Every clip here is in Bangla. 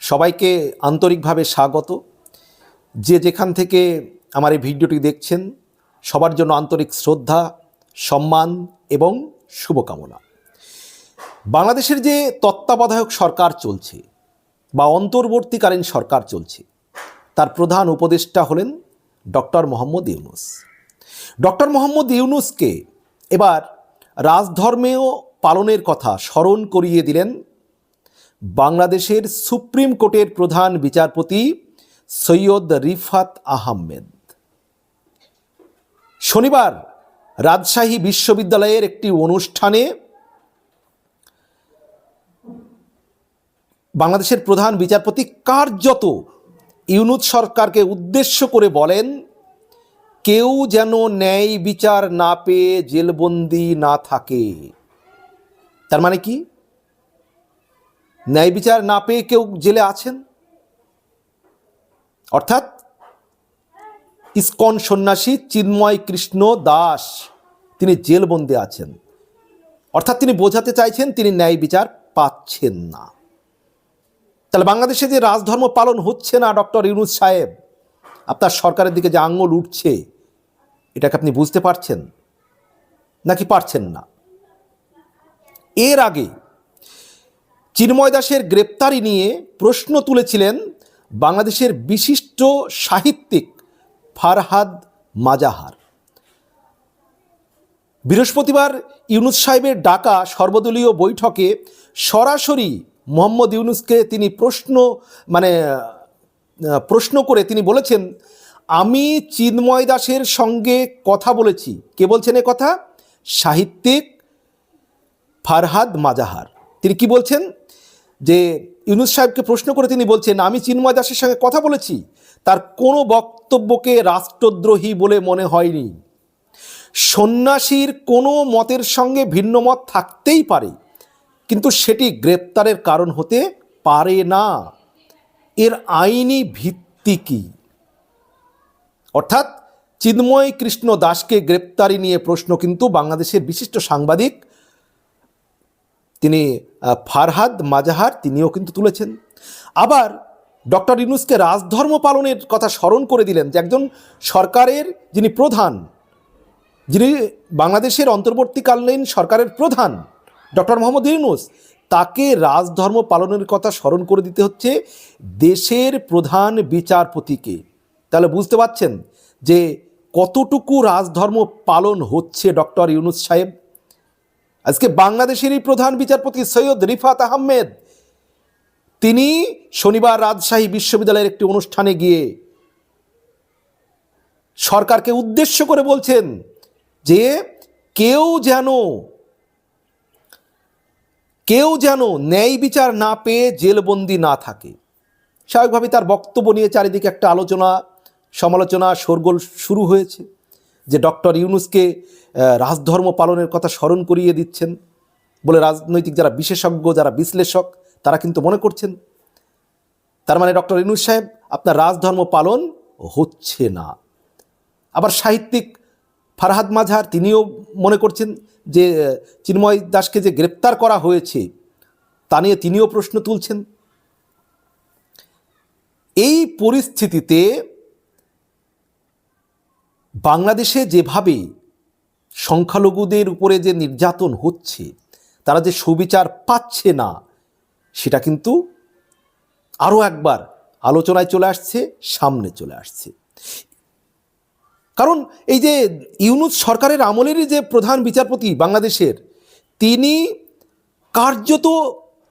সবাইকে আন্তরিকভাবে স্বাগত। যে যেখান থেকে আমার এই ভিডিওটি দেখছেন, সবার জন্য আন্তরিক শ্রদ্ধা, সম্মান এবং শুভকামনা। বাংলাদেশের যে তত্ত্বাবধায়ক সরকার চলছে বা অন্তর্বর্তীকালীন সরকার চলছে, তার প্রধান উপদেষ্টা হলেন ডক্টর মোহাম্মদ ইউনুস। ডক্টর মোহাম্মদ ইউনুসকে এবার রাজধর্মেও পালনের কথা স্মরণ করিয়ে দিলেন বাংলাদেশের সুপ্রিম কোর্টের প্রধান বিচারপতি সৈয়দ রিফাত আহমেদ। শনিবার রাজশাহী বিশ্ববিদ্যালয়ের একটি অনুষ্ঠানে বাংলাদেশের প্রধান বিচারপতি কার্যত ইউনুস সরকারকে উদ্দেশ্য করে বলেন, কেউ যেন ন্যায় বিচার না পেয়ে জেলবন্দি না থাকে। তার মানে কি? ন্যায় বিচার না পেয়ে কেউ জেলে আছেন? অর্থাৎ ইস্কন সন্ন্যাসী চিন্ময় কৃষ্ণ দাস, তিনি জেলবন্দি আছেন। অর্থাৎ তিনি বোঝাতে চাইছেন তিনি ন্যায় বিচার পাচ্ছেন না। তাহলে বাংলাদেশে যে রাজধর্ম পালন হচ্ছে না, ডক্টর ইউনুস সাহেব আপনার সরকারের দিকে যে আঙুল উঠছে, এটাকে আপনি বুঝতে পারছেন? নাকি পারছেন না? এর আগে চিন্ময় দাসের গ্রেপ্তারি নিয়ে প্রশ্ন তুলেছিলেন বাংলাদেশের বিশিষ্ট সাহিত্যিক ফারহাদ মাজাহার। বৃহস্পতিবার ইউনুস সাহেবের ডাকা সর্বদলীয় বৈঠকে সরাসরি মোহাম্মদ ইউনুসকে তিনি প্রশ্ন মানে প্রশ্ন করে তিনি বলেছেন, আমি চিন্ময় দাসের সঙ্গে কথা বলেছি। কে বলছেন এ কথা? সাহিত্যিক ফারহাদ মাজাহার। তিনি কি বলছেন? যে ইউনুস সাহেবকে প্রশ্ন করে তিনি বলছেন, আমি চিন্ময় দাসের সঙ্গে কথা বলেছি। তার কোনো বক্তব্যকে রাষ্ট্রদ্রোহী বলে মনে হয়নি। সন্ন্যাসীর কোনো মতের সঙ্গে ভিন্ন মত থাকতেই পারে, কিন্তু সেটি গ্রেপ্তারের কারণ হতে পারে না। এর আইনি ভিত্তি কী? অর্থাৎ, চিন্ময় কৃষ্ণ দাসকে গ্রেপ্তারি নিয়ে প্রশ্ন কিন্তু বাংলাদেশের বিশিষ্ট সাংবাদিক তিনি ফারহাদ মাজাহার তিনিও কিন্তু তুলেছেন। আবার ডক্টর ইউনুসকে রাজধর্ম পালনের কথা স্মরণ করে দিলেন যে একজন সরকারের যিনি প্রধান, যিনি বাংলাদেশের অন্তর্বর্তীকালীন সরকারের প্রধান, ডক্টর মোহাম্মদ ইউনুস, তাকে রাজধর্ম পালনের কথা স্মরণ করে দিতে হচ্ছে দেশের প্রধান বিচারপতিকে। তাহলে বুঝতে পারছেন যে কতটুকু রাজধর্ম পালন হচ্ছে ডক্টর ইউনুস সাহেব? আজকে বাংলাদেশেরই প্রধান বিচারপতি সৈয়দ রিফাত আহমেদ, তিনি শনিবার রাজশাহী বিশ্ববিদ্যালয়ের একটি অনুষ্ঠানে গিয়ে সরকারকে উদ্দেশ্য করে বলছেন যে কেউ যেন কেউ যেন ন্যায় বিচার না পেয়ে জেলবন্দি না থাকে। স্বাভাবিকভাবে তার বক্তব্য নিয়ে চারিদিকে একটা আলোচনা, সমালোচনা, শোরগোল শুরু হয়েছে। যে ডক্টর ইউনুসকে রাজধর্ম পালনের কথা স্মরণ করিয়ে দিচ্ছেন বলে রাজনৈতিক যারা বিশেষজ্ঞ, যারা বিশ্লেষক, তারা কিন্তু মনে করছেন। তার মানে ডক্টর ইউনুস সাহেব, আপনার রাজধর্ম পালন হচ্ছে না। আবার সাহিত্যিক ফারহাদ মাঝার তিনিও মনে করছেন যে চিন্ময় দাসকে যে গ্রেপ্তার করা হয়েছে, তা নিয়ে তিনিও প্রশ্ন তুলছেন। এই পরিস্থিতিতে বাংলাদেশে যেভাবে সংখ্যালঘুদের উপরে যে নির্যাতন হচ্ছে, তারা যে সুবিচার পাচ্ছে না, সেটা কিন্তু আরও একবার আলোচনায় চলে আসছে, সামনে চলে আসছে। কারণ এই যে ইউনুস সরকারের আমলেরই যে প্রধান বিচারপতি বাংলাদেশের, তিনি কার্যত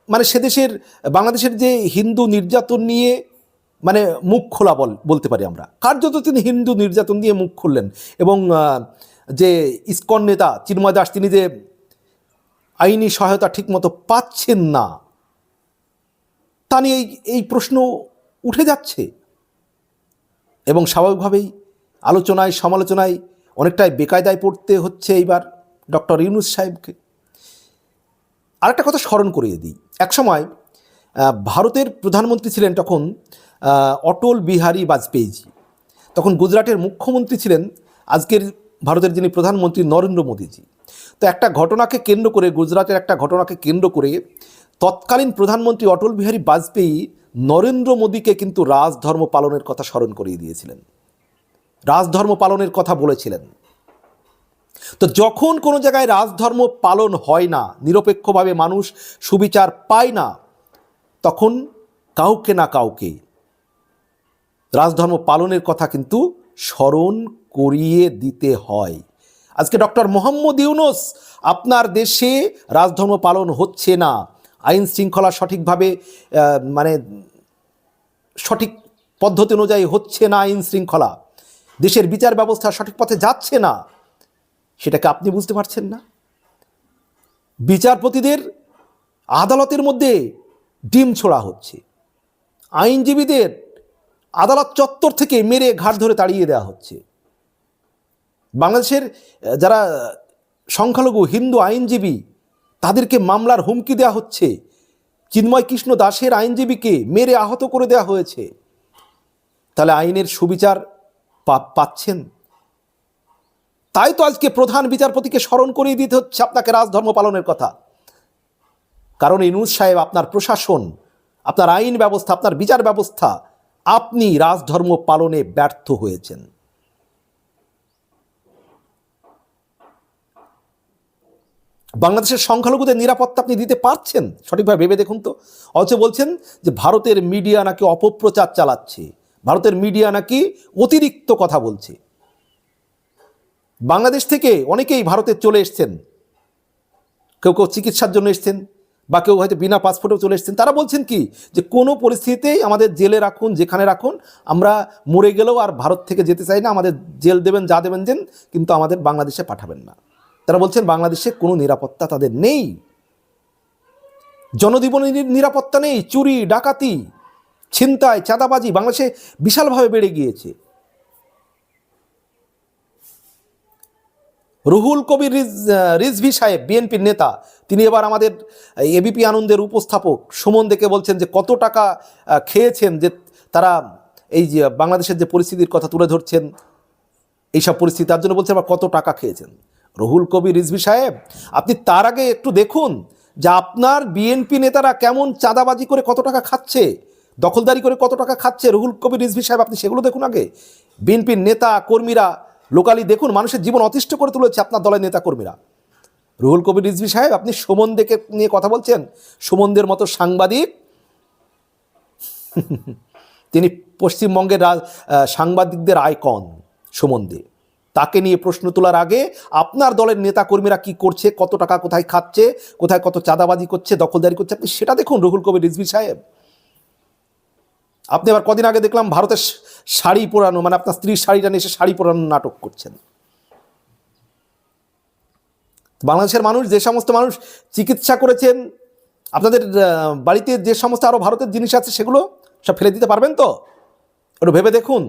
মানে সে দেশের, বাংলাদেশের যে হিন্দু নির্যাতন নিয়ে মানে মুখ খোলা বল, বলতে পারি আমরা। কার্যত তিনি হিন্দু নির্যাতন দিয়ে মুখ খুললেন। এবং যে ইস্কন নেতা চিন্ময় দাস, তিনি যে আইনি সহায়তা ঠিকমতো পাচ্ছেন না, তা নিয়ে এই প্রশ্ন উঠে যাচ্ছে। এবং স্বাভাবিকভাবেই আলোচনায়, সমালোচনায় অনেকটাই বেকায়দায় পড়তে হচ্ছে এইবার ডক্টর ইউনুস সাহেবকে। আরেকটা কথা স্মরণ করিয়ে দিই। একসময় ভারতের প্রধানমন্ত্রী ছিলেন তখন অটল বিহারী বাজপেয়ীজি। তখন গুজরাটের মুখ্যমন্ত্রী ছিলেন আজকের ভারতের যিনি প্রধানমন্ত্রী নরেন্দ্র মোদীজি। তো একটা ঘটনাকে কেন্দ্র করে, গুজরাটের একটা ঘটনাকে কেন্দ্র করে তৎকালীন প্রধানমন্ত্রী অটল বিহারী বাজপেয়ী নরেন্দ্র মোদীকে কিন্তু রাজধর্ম পালনের কথা স্মরণ করিয়ে দিয়েছিলেন। রাজধর্ম পালনের কথা বলেছিলেন। তো যখন কোনো জায়গায় রাজধর্ম পালন হয় না, নিরপেক্ষভাবে মানুষ সুবিচার পায় না, তখন কাউকে না কাউকে রাজধর্ম পালনের কথা কিন্তু স্মরণ করিয়ে দিতে হয়। আজকে ডক্টর মোহাম্মদ ইউনুস, আপনার দেশে রাজধর্ম পালন হচ্ছে না। আইন শৃঙ্খলা সঠিকভাবে মানে সঠিক পদ্ধতি অনুযায়ী হচ্ছে না আইন শৃঙ্খলা। দেশের বিচার ব্যবস্থা সঠিক পথে যাচ্ছে না। সেটাকে আপনি বুঝতে পারছেন না? বিচারপতিদের আদালতের মধ্যে ডিম ছোড়া হচ্ছে। আইনজীবীদের আদালত চত্বর থেকে মেরে ঘাট ধরে তাড়িয়ে দেওয়া হচ্ছে। বাংলাদেশের, যারা সংখ্যালঘু, হিন্দু আইনজীবী, তাদেরকে মামলার হুমকি দেওয়া হচ্ছে। চিন্ময় কৃষ্ণ দাসের আইনজীবীকে মেরে আহত করে দেওয়া হয়েছে। তাহলে আইনের সুবিচার পাচ্ছেন? তাই তো আজকে প্রধান বিচারপতিকে স্মরণ করিয়ে দিতে হচ্ছে আপনাকে রাজধর্ম পালনের কথা। কারণ ইনুজ সাহেব, আপনার প্রশাসন, আপনার আইন ব্যবস্থা, আপনার বিচার ব্যবস্থা আপনি রাজধর্ম পালনে ব্যর্থ হয়েছেন। বাংলাদেশের সংখ্যালঘুদের নিরাপত্তা আপনি দিতে পারছেন? সঠিকভাবে ভেবে দেখুন তো। অথচ বলছেন যে ভারতের মিডিয়া নাকি অপপ্রচার চালাচ্ছে। ভারতের মিডিয়া নাকি অতিরিক্ত কথা বলছে। বাংলাদেশ থেকে অনেকেই ভারতে চলে এসছেন। কেউ কেউ চিকিৎসার জন্য এসছেন। বা কেউ হয়তো বিনা পাসপোর্টেও চলে এসছেন, তারা বলছেন কি যে কোনো পরিস্থিতিতেই আমাদের জেলে রাখুন, যেখানে রাখুন, আমরা মরে গেলেও আর ভারত থেকে যেতে চাই না, আমাদের জেল দেবেন, যা দেবেন দেন, কিন্তু আমাদের বাংলাদেশে পাঠাবেন না। তারা বলছেন বাংলাদেশে কোনো নিরাপত্তা তাদের নেই। জনজীবনের নিরাপত্তা নেই, চুরি, ডাকাতি, ছিনতাই, চাঁদাবাজি বাংলাদেশে বিশালভাবে বেড়ে গিয়েছে। রুহুল কবির রিজভি সাহেব, বিএনপির নেতা, তিনি এবার আমাদের এবিপি আনন্দের উপস্থাপক। সুমন দেখে বলছেন যে, কত টাকা খেয়েছেন যে তারা এই যে বাংলাদেশের যে পরিস্থিতির কথা তুলে ধরছেন, এইসব পরিস্থিতি, তার জন্য বলছেন আবার কত টাকা খেয়েছেন। রুহুল কবির, রিজভি সাহেব, আপনি তার আগে একটু দেখুন যে আপনার বিএনপি নেতারা কেমন চাঁদাবাজি করে কত টাকা খাচ্ছে, দখলদারি করে কত টাকা খাচ্ছে। রুহুল কবির, রিজভি সাহেব, আপনি সেগুলো দেখুন আগে। বিএনপির নেতা, কর্মীরা লোকালি দেখুন, মানুষের জীবন অতিষ্ঠ করে তুলেছে আপনার দলের নেতা কর্মীরা রুহুল কবির রিজভি সাহেব, আপনি সুমন দেখে নিয়ে কথা বলছেন? সুমনদের মতো সাংবাদিক? তিনি পশ্চিমবঙ্গের সাংবাদিকদের আইকন সুমন দে তাকে নিয়ে প্রশ্ন তোলার আগে আপনার দলের নেতা কর্মীরা কি করছে, কত টাকা কোথায় খাচ্ছে, কোথায় কত চাঁদাবাজি করছে, দখলদারি করছে, আপনি সেটা দেখুন রুহুল কবির রিজভি সাহেব। আপনি আবার কদিন আগে দেখলাম ভারতের শাড়ি পরানো মানে আপনার স্ত্রীর শাড়িটা নিয়ে এসে শাড়ি পরানো নাটক করছেন। বাংলাদেশের মানুষ, যে সমস্ত মানুষ চিকিৎসা করেছেন, আপনাদের বাড়িতে যে সমস্ত আরও ভারতের জিনিস আছে সেগুলো সব ফেলে দিতে পারবেন তো? একটু ভেবে দেখুন।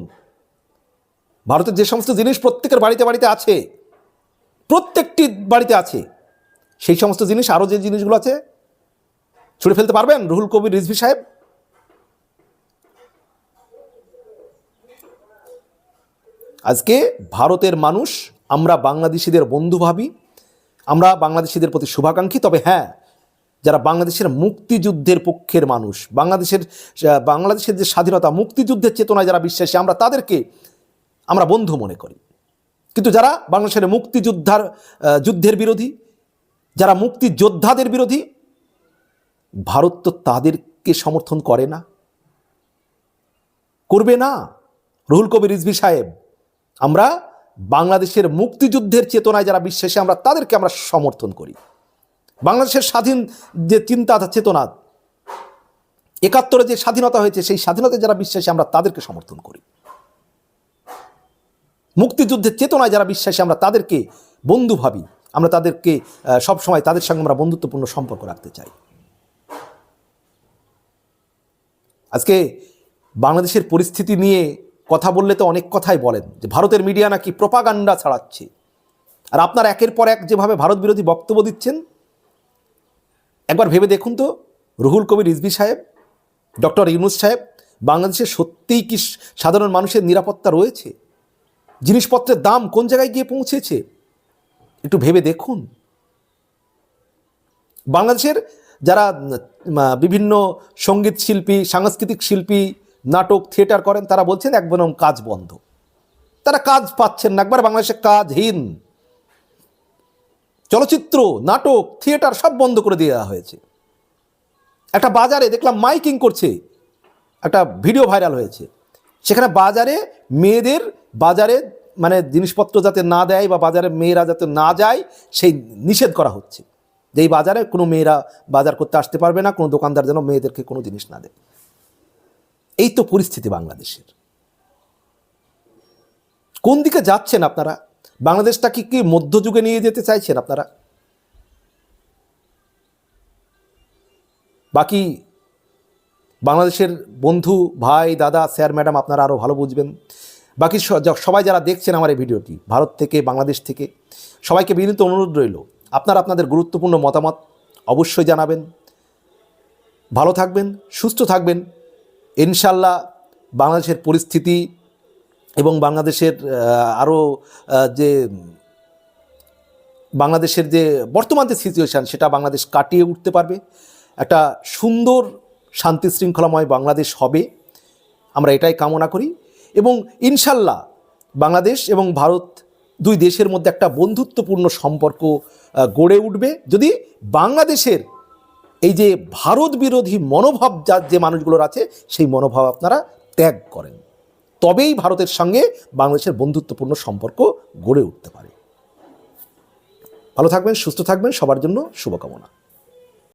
ভারতের যে সমস্ত জিনিস প্রত্যেকের বাড়িতে বাড়িতে আছে, প্রত্যেকটি বাড়িতে আছে, সেই সমস্ত জিনিস আরও যে জিনিসগুলো আছে, ছুড়ে ফেলতে পারবেন? রুহুল কবির, রিজভি সাহেব? আজকে ভারতের মানুষ, আমরা বাংলাদেশিদের বন্ধু ভাবি, আমরা বাংলাদেশিদের প্রতি শুভাকাঙ্ক্ষী, তবে হ্যাঁ যারা বাংলাদেশের মুক্তিযুদ্ধের পক্ষের মানুষ, বাংলাদেশের বাংলাদেশের যে স্বাধীনতা, মুক্তিযুদ্ধের চেতনায় যারা বিশ্বাসী, আমরা তাদেরকে, আমরা বন্ধু মনে করি। কিন্তু যারা বাংলাদেশের মুক্তিযোদ্ধার যুদ্ধের বিরোধী, যারা মুক্তিযোদ্ধাদের বিরোধী, ভারত তো তাদেরকে সমর্থন করে না। করবে না। রুহুল কবির রিজভি সাহেব আমরা বাংলাদেশের মুক্তিযুদ্ধের চেতনায় যারা বিশ্বাসী, আমরা তাদেরকে আমরা সমর্থন করি। বাংলাদেশের স্বাধীন যে চিন্তা চেতনা, একাত্তরে যে স্বাধীনতা হয়েছে, সেই স্বাধীনতায় যারা বিশ্বাসী, আমরা তাদেরকে সমর্থন করি। মুক্তিযুদ্ধের চেতনায় যারা বিশ্বাসী, আমরা তাদেরকে বন্ধু ভাবি। আমরা তাদেরকে সবসময় তাদের সঙ্গে আমরা বন্ধুত্বপূর্ণ সম্পর্ক রাখতে চাই। আজকে বাংলাদেশের পরিস্থিতি নিয়ে কথা বললে তো অনেক কথাই বলেন যে ভারতের মিডিয়া নাকি প্রপাগান্ডা ছাড়াচ্ছে। আর আপনার একের পর এক যেভাবে ভারত বিরোধী বক্তব্য দিচ্ছেন, একবার ভেবে দেখুন তো, রুহুল কবির রিজভি সাহেব, ডক্টর ইউনুস সাহেব, বাংলাদেশে সত্যিই কি সাধারণ মানুষের নিরাপত্তা রয়েছে? জিনিসপত্রের দাম কোন জায়গায় গিয়ে পৌঁছেছে? একটু ভেবে দেখুন। বাংলাদেশের যারা বিভিন্ন সংগীত শিল্পী, সাংস্কৃতিক শিল্পী নাটক, থিয়েটার করেন, তারা বলছেন একদম কাজ বন্ধ। তারা কাজ পাচ্ছেন না। একবার বাংলাদেশে কাজহীন। চলচ্চিত্র, নাটক, থিয়েটার সব বন্ধ করে দেওয়া হয়েছে। একটা বাজারে দেখলাম মাইকিং করছে। একটা ভিডিও ভাইরাল হয়েছে। সেখানে বাজারে মেয়েদের বাজারে মানে জিনিসপত্র যাতে না দেয় বা বাজারে মেয়েরা যাতে না যায়, সেই নিষেধ করা হচ্ছে। যে এই বাজারে কোনো মেয়েরা বাজার করতে আসতে পারবে না, কোনো দোকানদার যেন মেয়েদেরকে কোনো জিনিস না দেয়। এই তো পরিস্থিতি বাংলাদেশের। কোন দিকে যাচ্ছেন আপনারা? বাংলাদেশটা কি কি মধ্যযুগে নিয়ে যেতে চাইছেন আপনারা? বাকি বাংলাদেশের বন্ধু, ভাই, দাদা, স্যার, ম্যাডাম, আপনারা আরও ভালো বুঝবেন। বাকি সবাই যারা দেখছেন আমার এই ভিডিওটি, ভারত থেকে, বাংলাদেশ থেকে, সবাইকে বিনীত অনুরোধ রইল, আপনারা আপনাদের গুরুত্বপূর্ণ মতামত অবশ্যই জানাবেন। ভালো থাকবেন, সুস্থ থাকবেন ইনশাল্লাহ বাংলাদেশের পরিস্থিতি এবং বাংলাদেশের আরও যে, বাংলাদেশের যে বর্তমান যে সিচুয়েশান সেটা বাংলাদেশ কাটিয়ে উঠতে পারবে। একটা সুন্দর শান্তি শৃঙ্খলাময় বাংলাদেশ হবে। আমরা এটাই কামনা করি। এবং ইনশাল্লাহ বাংলাদেশ এবং ভারত দুই দেশের মধ্যে একটা বন্ধুত্বপূর্ণ সম্পর্ক গড়ে উঠবে। যদি বাংলাদেশের এই যে ভারত বিরোধী মনোভাব যার যে মানুষগুলোর আছে, সেই মনোভাব আপনারা ত্যাগ করেন। তবেই ভারতের সঙ্গে বাংলাদেশের বন্ধুত্বপূর্ণ সম্পর্ক গড়ে উঠতে পারে। ভালো থাকবেন, সুস্থ থাকবেন, সবার জন্য শুভকামনা।